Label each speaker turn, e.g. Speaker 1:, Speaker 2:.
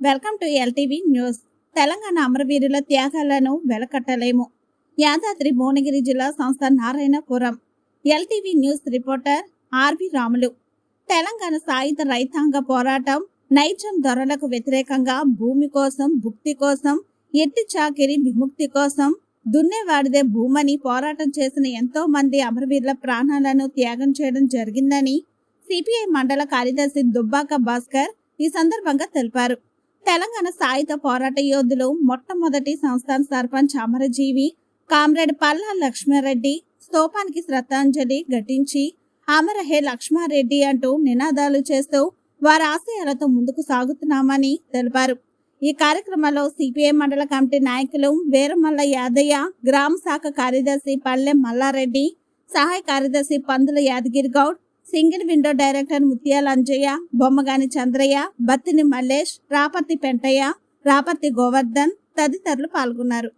Speaker 1: Welcome to LTV news. Telangana అమరవీరుల త్యాగాలను వెలకట్టలేము. యాదాద్రి భువనగిరి జిల్లా సంస్థ Narayanapuram. LTV news reporter RV Ramulu. Telangana సాయుధ రైతాంగ పోరాటం నైజం ధరలకు వ్యతిరేకంగా భూమి కోసం భుక్తి కోసం ఎట్టి చాకిరి విముక్తి కోసం దున్నేవాడిదే భూమని పోరాటం చేసిన ఎంతో మంది అమరవీరుల ప్రాణాలను త్యాగం చేయడం జరిగిందని సిపిఐ మండల కార్యదర్శి దుబ్బాక భాస్కర్ ఈ సందర్భంగా తెలిపారు. తెలంగాణ సాయుధ పోరాట యోధులు మొట్టమొదటి సంస్థాన సర్పంచ్ అమరజీవి కామ్రేడ్ పల్లా లక్ష్మారెడ్డి స్తూపానికి శ్రద్ధాంజలి ఘటించి అమర హే లక్ష్మారెడ్డి అంటూ నినాదాలు చేస్తూ వారి ఆశయాలతో ముందుకు సాగుతున్నామని తెలిపారు. ఈ కార్యక్రమంలో సిపిఐ మండల కమిటీ నాయకులు వీరమల్ల యాదయ్య గ్రామ శాఖ కార్యదర్శి పల్లె మల్లారెడ్డి సహాయ కార్యదర్శి Pandula Yadagiri Goud single window director Mutyala Anjaiah Bommagani Chandraiah Battini Mallesh Raparthi Pentaiah Raparthi Govardhan తదితరులు పాల్గొన్నారు.